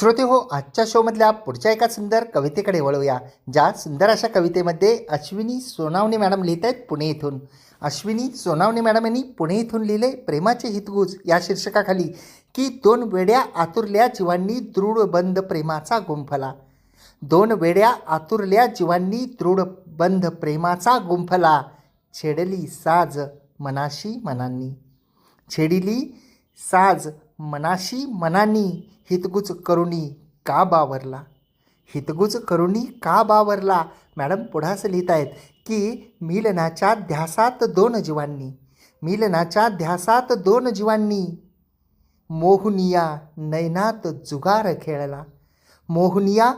श्रोते हो आजच्या शोमधल्या पुढच्या एका सुंदर कवितेकडे वळूया ज्या सुंदर अशा कवितेमध्ये अश्विनी सोनावणे मॅडम लिहित आहेत पुणे इथून. अश्विनी सोनावणे मॅडम यांनी पुणे इथून लिहिले प्रेमाचे हितगुज या शीर्षकाखाली की दोन वेड्या आतुरल्या जीवांनी दृढ बंद प्रेमाचा गुंफला. दोन वेड्या आतुरल्या जीवांनी दृढ बंध प्रेमाचा गुंफला. छेडली साज मनाशी मनांनी. छेडिली साज मनाशी मनानी हितगुज करुणी का बावरला? हितगुज करुणी का बावरला? मॅडम पुढं असं लिहित आहेत की मिलनाच्या ध्यासात दोन जीवांनी. मिलनाच्या ध्यासात दोन जीवांनी. मोहनिया नैनात जुगार खेळला. मोहनिया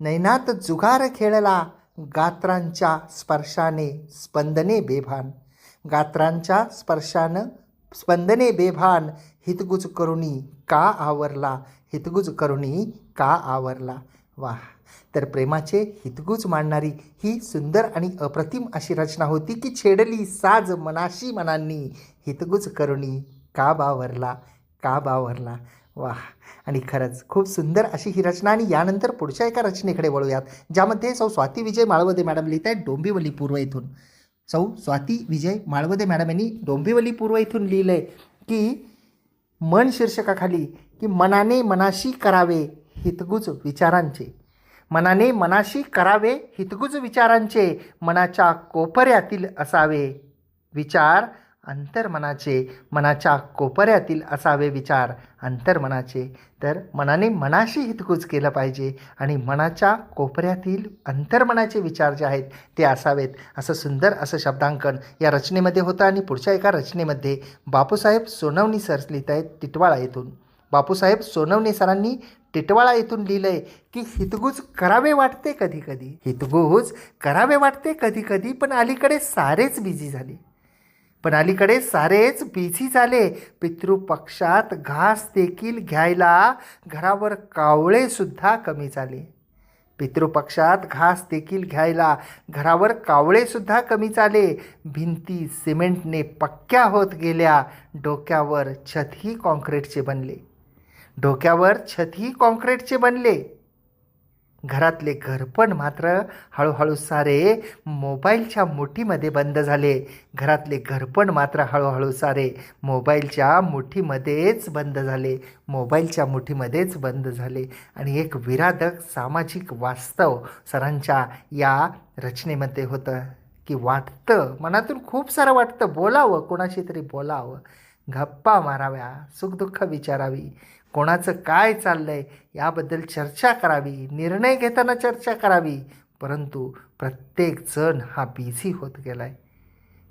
नैनात जुगार खेळला. गात्रांच्या स्पर्शाने स्पंदने बेभान. गात्रांच्या स्पर्शानं स्पंदने बेभान. हितगुज करुणी का आवरला? हितगुज करुणी का आवरला? वा तर प्रेमाचे हितगुज मांडणारी ही सुंदर आणि अप्रतिम अशी रचना होती की छेडली साज मनाशी मनांनी. हितगुज करुणी का बावरला? का बावरला? वाह! आणि खरंच खूप सुंदर अशी ही रचना आणि यानंतर पुढच्या एका रचनेकडे वळूयात ज्यामध्ये सौ स्वाती विजय माळवदे मॅडम लिहित आहेत डोंबिवली पूर्व इथून. सौ स्वाती विजय माळवदे मॅडम यांनी डोंबिवली पूर्व इथून लिहिलं आहे की मन शीर्षकाखाली की मनाने मनाशी करावे हितगुज विचारांचे. मनाने मनाशी करावे हितगुज विचारांचे मनाच्या कोपऱ्यातील असावे. विचार अंतर्मनाचे मनाच्या कोपऱ्यातील असावे विचार अंतर्मनाचे. तर मनाने मनाशी हितगुज केलं पाहिजे आणि मनाच्या कोपऱ्यातील अंतर्मनाचे विचार जे आहेत ते असावेत. असं सुंदर असं शब्दांकन या रचनेमध्ये होतं आणि पुढच्या एका रचनेमध्ये बापूसाहेब सोनवणी सर लिहित आहेत टिटवाळा येथून. बापूसाहेब सोनवणे सरांनी टिटवाळा येथून लिहिलं आहे की हितगुज करावे वाटते कधी कधी. हितगुज करावे वाटते कधी कधी पण अलीकडे सारेच बिझी झाले. पण अलीकडे सारेच बिझी झाले. पितृपक्षात घास देखील घ्यायला घरावर कावळेसुद्धा कमी झाले. पितृपक्षात घास देखील घ्यायला घरावर कावळेसुद्धा कमी झाले. भिंती सिमेंटने पक्क्या होत गेल्या. डोक्यावर छतही कॉन्क्रीटचे बनले. डोक्यावर छतही कॉन्क्रीटचे बनले. घरातले घरपण मात्र हळूहळू सारे मोबाईलच्या मुठीमध्ये बंद झाले. घरातले घरपण मात्र हळूहळू सारे मोबाईलच्या मुठीमध्येच बंद झाले. मोबाईलच्या मुठीमध्येच बंद झाले. आणि एक विराधक सामाजिक वास्तव सरांच्या या रचनेमध्ये होतं. की वाटतं मनातून खूप सारं वाटतं. बोलावं कोणाशी तरी बोलावं. गप्पा माराव्या सुखदुःख विचारावी. कोणाचं काय चाललं आहे याबद्दल चर्चा करावी निर्णय घेताना चर्चा करावी. परंतु प्रत्येकजण हा बिझी होत गेला आहे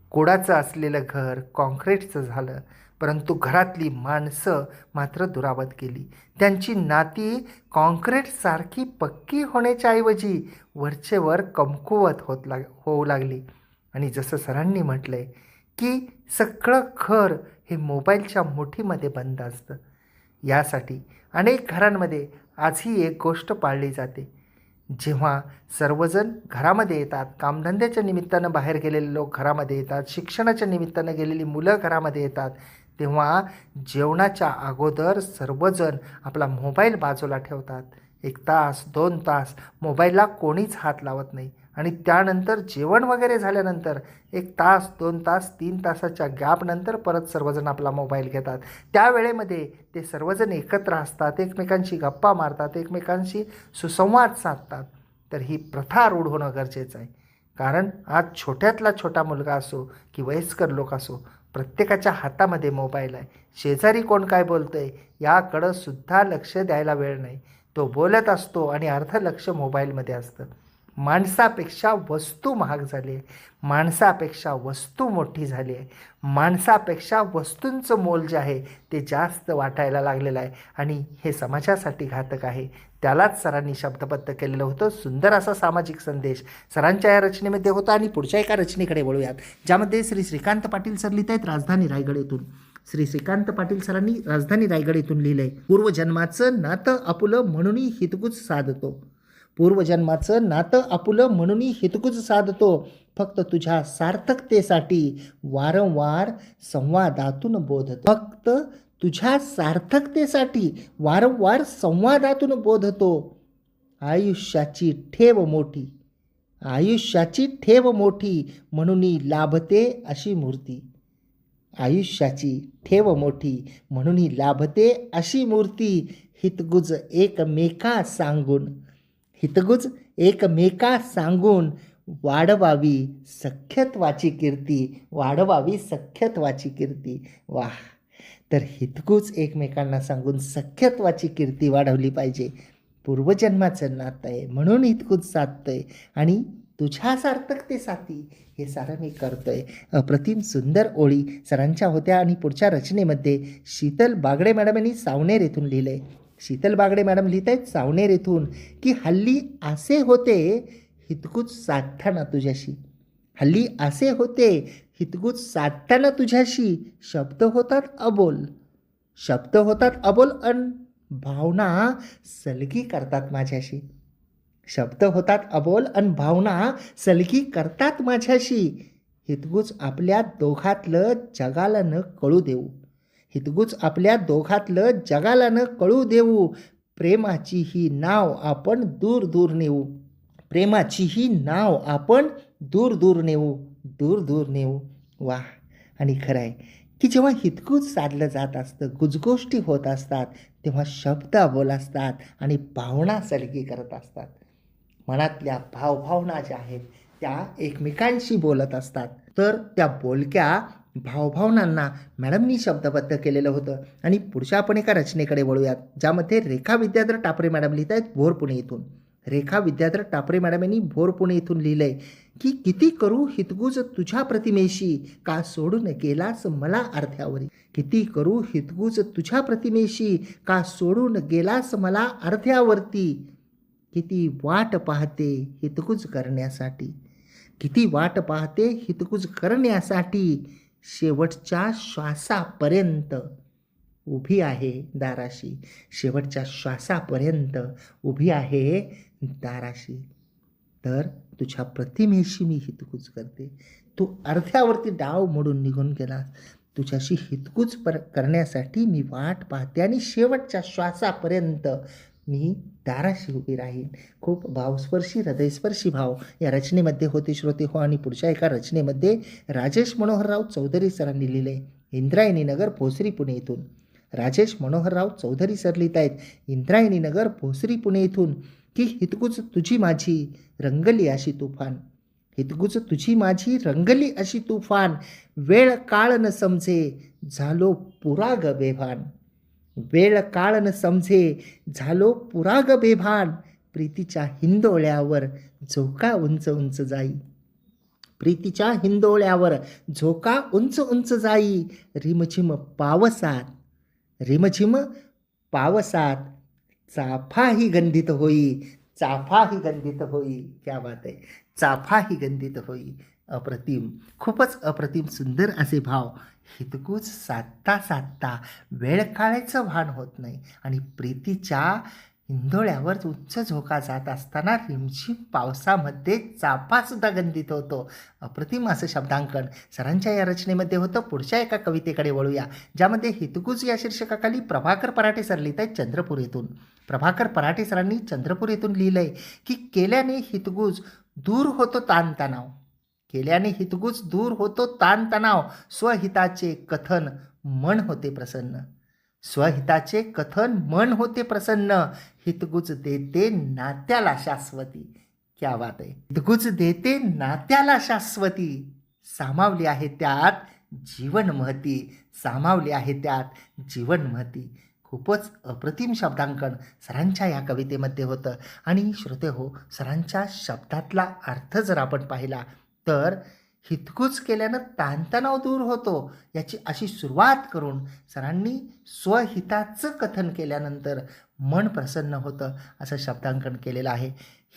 कोडाचं असलेलं घर कॉन्क्रीटचं झालं. परंतु घरातली माणसं मात्र दुरावत गेली. त्यांची नाती कॉन्क्रीटसारखी पक्की होण्याच्या ऐवजी वरचेवर कमकुवत होत लाग होऊ लागली. आणि जसं सरांनी म्हटलं आहे की सगळं घर हे मोबाईलच्या मुठीमध्ये बंद असतं. यासाठी अनेक घरांमध्ये आजही एक गोष्ट पाळली जाते. जेव्हा सर्वजण घरामध्ये येतात कामधंद्याच्या निमित्तानं बाहेर गेलेले लोक घरामध्ये येतात शिक्षणाच्या निमित्तानं गेलेली मुलं घरामध्ये येतात तेव्हा जेवणाच्या अगोदर सर्वजण आपला मोबाईल बाजूला ठेवतात. एक तास दोन तास मोबाईलला कोणीच हात लावत नाही. आणि त्यानंतर जेवण वगैरे झाल्यानंतर एक तास दोन तास तीन तासाच्या गॅपनंतर परत सर्वजण आपला मोबाईल घेतात. त्यावेळेमध्ये ते सर्वजण एकत्र असतात एकमेकांशी गप्पा मारतात एकमेकांशी सुसंवाद साधतात. तर ही प्रथा रूढ होणं गरजेचं आहे. कारण आज छोट्यातला छोटा मुलगा असो की वयस्कर लोक असो प्रत्येकाच्या हातामध्ये मोबाईल आहे. शेजारी कोण काय बोलतं आहे याकडं सुद्धा लक्ष द्यायला वेळ नाही. तो बोलत असतो आणि अर्ध लक्ष मोबाईलमध्ये असतं. माणसापेक्षा वस्तू महाग झाली आहे. माणसापेक्षा वस्तू मोठी झाली आहे. माणसापेक्षा वस्तूंचं मोल जे आहे ते जास्त वाटायला लागलेलं आहे. आणि हे समाजासाठी घातक आहे. त्यालाच सरांनी शब्दबद्ध केलेलं होतं. सुंदर असा सामाजिक संदेश सरांच्या या रचनेमध्ये होता. आणि पुढच्या एका रचनेकडे वळूयात. ज्यामध्ये श्री श्रीकांत पाटील सर लिहित आहेत राजधानी रायगड येथून श्री श्रीकांत पाटील सरांनी राजधानी रायगड येथून लिहिलंय पूर्वजन्माचं नातं आपुलं म्हणूनही हितगुज साधतो. पूर्वजन्माचं नातं आपुलं म्हणूनही हितगुज साधतो. फक्त तुझ्या सार्थकतेसाठी वारंवार संवादातून बोधतो. फक्त तुझ्या सार्थकतेसाठी वारंवार संवादातून बोधतो. आयुष्याची ठेव मोठी. आयुष्याची ठेव मोठी म्हणूनही लाभते अशी मूर्ती. आयुष्याची ठेव मोठी म्हणूनही लाभते अशी मूर्ती. हितगुज एकमेका सांगून हितगुज एकमेका सांगून वाढवावी सख्यत्वाची कीर्ती वाढवावी सख्यत्वाची कीर्ती. वा तर हितगुज एकमेकांना सांगून सख्यत्वाची कीर्ती वाढवली पाहिजे. पूर्वजन्माचं नातं आहे म्हणून हितगुज साधतंय. आणि तुझ्या साथी हे सारं मी करतोय. अप्रतिम सुंदर ओळी सरांच्या होत्या आणि पुढच्या रचनेमध्ये शीतल बागडे मॅडम यांनी सावनेर येथून लिहिलं आहे शीतल बागडे मॅडम लिहित आहेत सावनेर येथून की हल्ली असे होते हितगुज साधताना तुझ्याशी. हल्ली असे होते हितगुज साधताना तुझ्याशी. शब्द होतात अबोल. शब्द होतात अबोल अन भावना सलगी करतात माझ्याशी. शब्द होतात अबोल अन भावना सलगी करतात माझ्याशी. हितगुज आपल्या दोघातलं जगाला न कळू देऊ. हितगुज आपल्या दोघातलं जगाला न कळू देऊ. प्रेमाची ही नाव आपण दूर दूर नेऊ. प्रेमाची ही नाव आपण दूर दूर नेऊ. दूर दूर नेऊ. वा आणि खरं आहे की जेव्हा हितगुज साधलं जात असतं गुजगोष्टी होत असतात तेव्हा शब्द बोल असतात आणि भावना सलगी करत असतात. मनातल्या भावभावना ज्या आहेत त्या एकमेकांशी बोलत असतात. तर त्या बोलक्या भावभावनांना मॅडमनी शब्दबद्ध केलेलं होतं. आणि पुढच्या आपण एका रचनेकडे वळूयात ज्यामध्ये रेखा विद्याधर टापरे मॅडम लिहित आहेत भोर पुणे इथून. रेखा विद्याधर टापरे मॅडम यांनी भोर पुणे इथून लिहिलंय की किती करू हितगुज तुझ्या प्रतिमेशी का सोडून गेलास मला अर्ध्यावरी किती करू हितगुज तुझ्या प्रतिमेशी का सोडून गेलास मला अर्ध्यावरती किती वाट पाहते हितगुज करण्यासाठी? किती वाट पाहते हितगुज करण्यासाठी? शेवटच्या श्वासापर्यंत उभी आहे दाराशी. शेवटच्या श्वासापर्यंत उभी आहे दाराशी. तर तुझ्या प्रतिमेशी मी हितकूच करते. तू अर्ध्यावरती डाव मोडून निघून गेलास तुझ्याशी हितकूच पर करण्यासाठी मी वाट पाहते आणि शेवटच्या श्वासापर्यंत मी दाराशी उभी राहीन. खूप भावस्पर्शी हृदयस्पर्शी भाव या रचनेमध्ये होते श्रोते हो. आणि पुढच्या एका रचनेमध्ये राजेश मनोहरराव चौधरी सरांनी लिहिले. इंद्रायणी नगर भोसरी पुणे इथून. राजेश मनोहरराव चौधरी सर लिहित आहेत इंद्रायणी नगर भोसरी पुणे इथून. की हितगुज तुझी माझी रंगली अशी तुफान. हितगुज तुझी माझी रंगली अशी तुफान. वेळ काळ न समजे झालो पुराग बेभान. वेळ काळ न समजे झालो पुराग बेभान प्रीतीच्या हिंदोळ्यावर झोका उंच उंच जाई. प्रीतीच्या हिंदोळ्यावर झोका उंच उंच जाई रिमझिम पावसात रिमझिम पावसात चाफाही गंधित होई चाफाही गंधित होई क्या बात आहे चाफाही गंधित होई. अप्रतिम. खूपच अप्रतिम सुंदर असे भाव. हितकूच साधता साधता वेळ काळायचं भान होत नाही. आणि प्रीतीच्या हिंदोळ्यावर उच्च झोका जात असताना रिमझिम पावसामध्ये चापासुद्धा गंधित होतो. अप्रतिम असं शब्दांकन सरांच्या या रचनेमध्ये होतं. पुढच्या एका कवितेकडे वळूया ज्यामध्ये हितगुज या शीर्षकाखाली प्रभाकर पराठे सर लिहित आहेत चंद्रपूर येथून. प्रभाकर पराठे सरांनी चंद्रपूर येथून लिहिलंय की केल्याने हितगुज दूर होतो ताणतणाव. केल्याने हितगुज दूर होतो ताणतणाव. स्वहिताचे कथन मन होते प्रसन्न. स्वहिताचे कथन मन होते प्रसन्न. हितगुज देते नात्याला शाश्वती. क्या बात आहे. हितगुज देते नात्याला शाश्वती. सामावली आहे त्यात जीवन महती. सामावली आहे त्यात जीवन महती. खूपच अप्रतिम शब्दांकन सरांच्या या कवितेमध्ये होतं. आणि श्रोते हो सरांच्या शब्दातला अर्थ जर आपण पाहिला तर हितकूच केल्यानं ताणतणाव दूर होतो याची अशी सुरुवात करून सरांनी स्वहिताचं कथन केल्यानंतर मन प्रसन्न होतं असं शब्दांकन केलेलं आहे.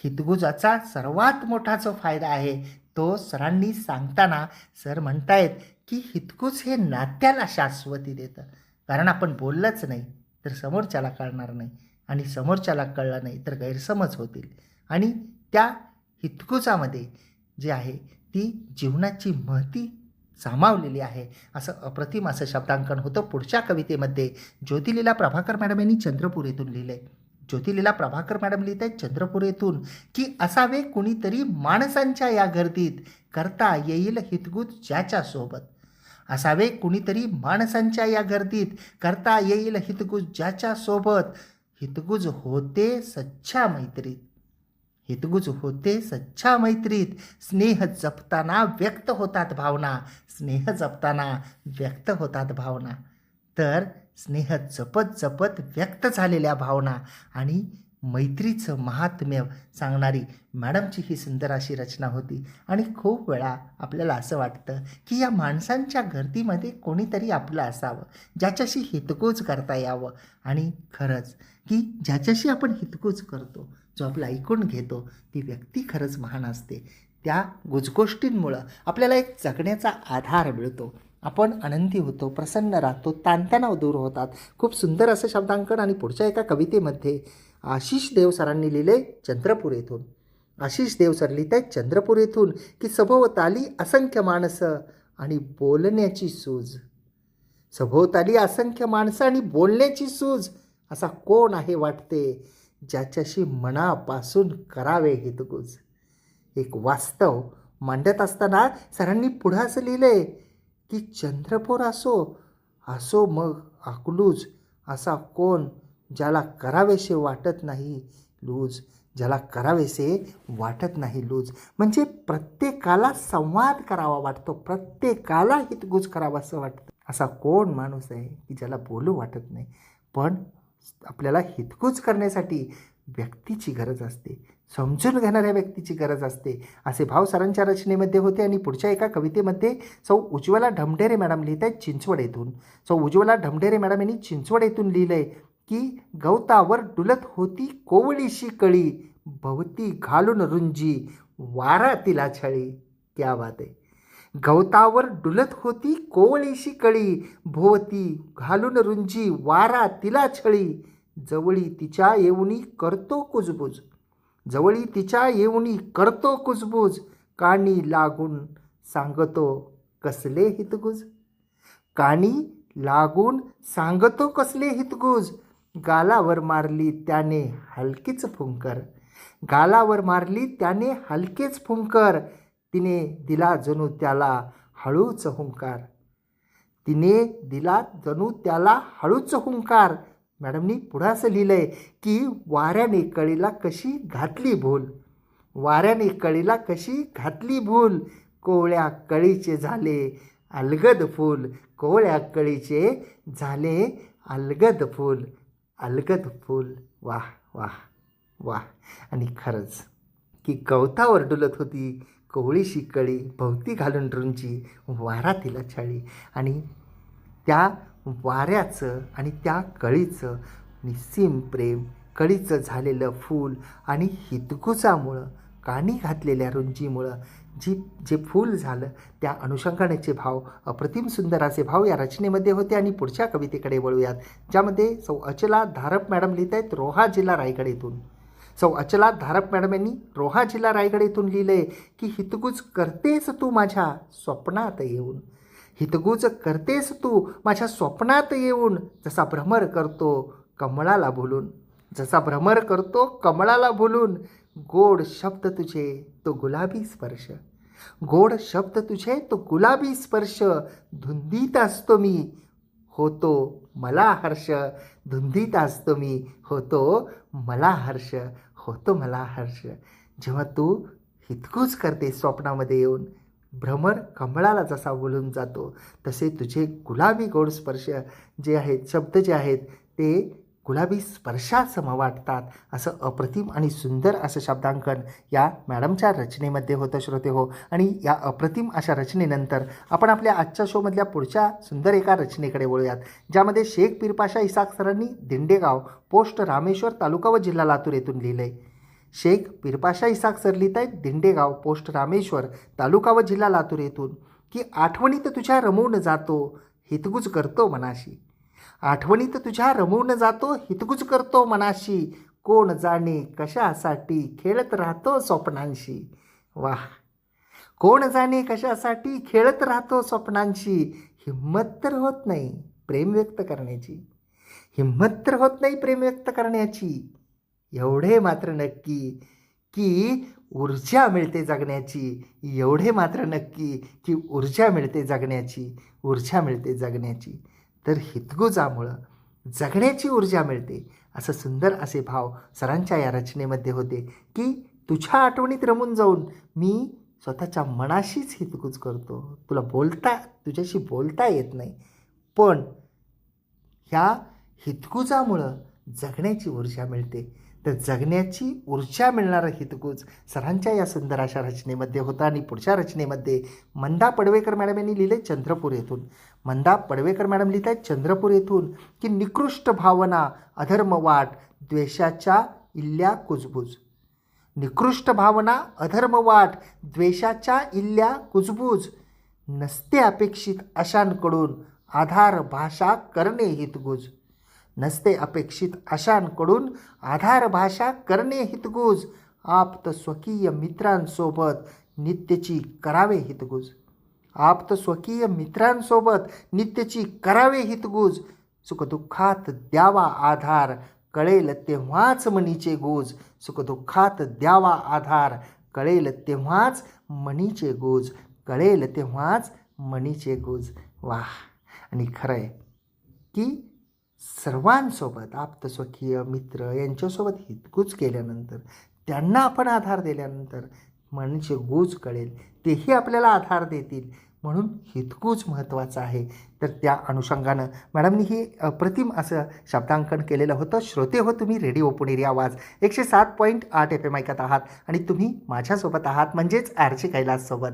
हितगुजाचा सर्वात मोठा जो फायदा आहे तो सरांनी सांगताना सर म्हणतायत की हितकूच हे नात्याला शाश्वती देतं. कारण आपण बोललंच नाही तर समोरच्याला कळणार नाही आणि समोरच्याला कळलं नाही तर गैरसमज होतील. आणि त्या हितकुजामध्ये जी आहे ती जीवनाची महती सामावलेली आहे. असं अप्रतिम असं शब्दांकन होतं पुढच्या कवितेमध्ये. ज्योतिलीला प्रभाकर मॅडम यांनी चंद्रपूर येथून लिहिलंय. ज्योतिलीला प्रभाकर मॅडम लिहित आहेत चंद्रपूर येथून की असावे कुणीतरी माणसांच्या या गर्दीत करता येईल हितगुज ज्याच्या सोबत. असावे कुणीतरी माणसांच्या या गर्दीत करता येईल हितगुज ज्याच्या सोबत. हितगुज होते सच्च्या मैत्रीत. हितगुज होते सच्चा मैत्रीत. स्नेह जपताना व्यक्त होतात भावना. स्नेह जपताना व्यक्त होतात भावना. तर स्नेह जपत जपत व्यक्त झालेल्या भावना आणि मैत्रीचं महात्म्य सांगणारी मॅडमची ही सुंदर अशी रचना होती. आणि खूप वेळा आपल्याला असं वाटतं की या माणसांच्या गर्दीमध्ये कोणीतरी आपलं असावं ज्याच्याशी हितकूच करता यावं. आणि खरंच की ज्याच्याशी आपण हितकूच करतो जो आपला ऐकून घेतो ती व्यक्ती खरंच महान असते. त्या गुजगोष्टींमुळं आपल्याला एक जगण्याचा आधार मिळतो. आपण आनंदी होतो प्रसन्न राहतो ताणतणाव दूर होतात. खूप सुंदर असं शब्दांकन आणि पुढच्या एका कवितेमध्ये आशिष देव सरांनी लिहिले चंद्रपूर येथून. आशिष देव सर लिहित आहेत चंद्रपूर येथून की सभोवताली असंख्य माणसं आणि बोलण्याची सूज. सभोवताली असंख्य माणसं आणि बोलण्याची सूज. असा कोण आहे वाटते? ज्याच्याशी मनापासून करावे हितगुज एक वास्तव मांडत असताना सरांनी पुढं असं आहे की चंद्रपूर असो असो मग आकलूज असा कोण ज्याला करावेसे वाटत नाही लूज ज्याला करावेसे वाटत नाही लूज. म्हणजे प्रत्येकाला संवाद करावा वाटतो प्रत्येकाला हितगुज करावा असं वाटतं. असा कोण माणूस आहे की ज्याला बोलू वाटत नाही. पण आपल्याला हितकूच करण्यासाठी व्यक्तीची गरज असते. समजून घेणाऱ्या व्यक्तीची गरज असते. असे भाव सरांच्या रचनेमध्ये होते आणि पुढच्या एका कवितेमध्ये सौ उज्ज्वला ढमढेरे मॅडम लिहित आहेत चिंचवड येथून सौ उज्ज्वला ढमढेरे मॅडम यांनी चिंचवड येथून लिहिलं आहे की गवतावर डुलत होती कोवळीशी कळी भवती घालून रुंजी वारा तिला छळी. क्या बात आहे. गवतावर डुलत होती कोवळीशी कळी. भोवती घालून रुंजी वारा तिला छळी. जवळी तिच्या येऊनी करतो कुजबूज. जवळी तिच्या येऊनी करतो कुजबूज. काणी लागून सांगतो कसले हितगुज. काणी लागून सांगतो कसले हितगुज. गालावर मारली त्याने हलकीच फुंकर. गालावर मारली त्याने हलकेच फुंकर. तिने दिला जणू त्याला हळूच हुंकार. तिने दिला जणू त्याला हळूच हुंकार. मॅडमनी पुढं असं लिहिलं आहे की वाऱ्याने कळीला कशी घातली भूल. वाऱ्याने कळीला कशी घातली भूल. कोवळ्या कळीचे झाले अलगद फूल. कोवळ्या कळीचे झाले अलगद फूल. अलगद फूल. वाह वाह वाह. आणि खरंच की गवतावर डुलत होती कोवळीशी कळी भोवती घालून रुंची वारा तिला छळी. आणि त्या वाऱ्याचं आणि त्या कळीचं निस्सीम प्रेम कळीचं झालेलं फूल आणि हितगुजामुळं काणी घातलेल्या रुंजीमुळं जी जे फूल झालं त्या अनुषंगानेचे भाव अप्रतिम सुंदराचे भाव या रचनेमध्ये होते. आणि पुढच्या कवितेकडे वळूयात ज्यामध्ये सौ अचला धारप मॅडम लिहित आहेत रोहा जिल्हा रायगड येथून. सौ अचला धारप मॅडम यांनी रोहा जिल्हा रायगड येथून लिहिलंय की हितगुज करतेस तू माझ्या स्वप्नात येऊन. हितगुज करतेस तू माझ्या स्वप्नात येऊन. जसा भ्रमर करतो कमळाला भुलून. जसा भ्रमर करतो कमळाला भुलून. गोड शब्द तुझे तो गुलाबी स्पर्श. गोड शब्द तुझे तो गुलाबी स्पर्श. धुंदीत असतो मी. होतो. मला हर्ष. धुंदीत असतो मी. होतो. मला हर्ष. होतो मला हर्ष. जेव्हा तू हितकूच करते स्वप्नामध्ये येऊन भ्रमर कमळाला जसा बोलून जातो तसे तुझे गुलाबी गोड स्पर्श जे आहेत शब्द जे आहेत ते गुलाबी स्पर्शासम वाटतात असं अप्रतिम आणि सुंदर असं शब्दांकन या मॅडमच्या रचनेमध्ये होतं श्रोते हो. आणि या अप्रतिम अशा रचनेनंतर आपण आपल्या आजच्या शोमधल्या पुढच्या सुंदर एका रचनेकडे वळूयात ज्यामध्ये शेख पीरपाशा इसाक सरांनी दिंडेगाव पोस्ट रामेश्वर तालुका व जिल्हा लातूर येथून लिहिलं. आहे शेख पीरपाशा इसाक सर लिहित आहेत दिंडेगाव पोस्ट रामेश्वर तालुका व जिल्हा लातूर येथून की आठवणीत तुझ्या रमवून जातो हितगुज करतो मनाशी. आठवणीत तुझ्या रमून जातो हितगुज करतो मनाशी. कोण जाणे कशासाठी खेळत राहतो स्वप्नांशी. वा कोण जाणे कशासाठी खेळत राहतो स्वप्नांशी. हिंमत तर होत नाही प्रेम व्यक्त करण्याची. हिंमत तर होत नाही प्रेम व्यक्त करण्याची. एवढे मात्र नक्की की ऊर्जा मिळते जगण्याची. एवढे मात्र नक्की की ऊर्जा मिळते जगण्याची. ऊर्जा मिळते जगण्याची. तर हितगुजामुळं जगण्याची ऊर्जा मिळते असं सुंदर असे भाव सरांच्या या रचनेमध्ये होते की तुझ्या आठवणीत रमून जाऊन मी स्वतःच्या मनाशीच हितगुज करतो. तुला बोलता तुझ्याशी बोलता येत नाही. पण ह्या हितगुजामुळं जगण्याची ऊर्जा मिळते. तर जगण्याची ऊर्जा मिळणारं हितगुज सरांच्या या सुंदर अशा रचनेमध्ये होता. आणि पुढच्या रचनेमध्ये मंदा पडवेकर मॅडम यांनी लिहिले चंद्रपूर येथून. मंदा पडवेकर मॅडम लिहित आहेत चंद्रपूर येथून की निकृष्ट भावना अधर्म वाट द्वेषाच्या इल्ल्या कुजबूज. निकृष्ट भावना अधर्म वाट द्वेषाच्या इल्ल्या कुजबूज. नसते अपेक्षित अशांकडून आधार भाषा करणे हितगुज. नसते अपेक्षित अशांकडून आधार भाषा करणे हितगुज. आप्त स्वकीय मित्रांसोबत नित्यची करावे हितगुज. आप्त स्वकीय मित्रांसोबत नित्यची करावे हितगुज. सुखदुःखात द्यावा आधार कळेल तेव्हाच मनीचे गोज. सुखदुःखात द्यावा आधार कळेल तेव्हाच मनीचे गोज. कळेल तेव्हाच मनीचे गोज. वा आणि खरं आहे की सर्वांसोबत आप्तस्वकीय मित्र यांच्यासोबत हितगुज केल्यानंतर त्यांना आपण आधार दिल्यानंतर म्हणजे गुज कळेल तेही आपल्याला आधार देतील. म्हणून हितकूच महत्त्वाचं आहे. तर त्या अनुषंगानं मॅडमनी ही अप्रतिम असं शब्दांकन केलेलं होतं. श्रोते हो तुम्ही रेडिओ पुणेरी आवाज. एकशे सात पॉईंट आठ एफ एम ऐकत आहात आणि तुम्ही माझ्यासोबत आहात म्हणजेच आरचे कैलाससोबत.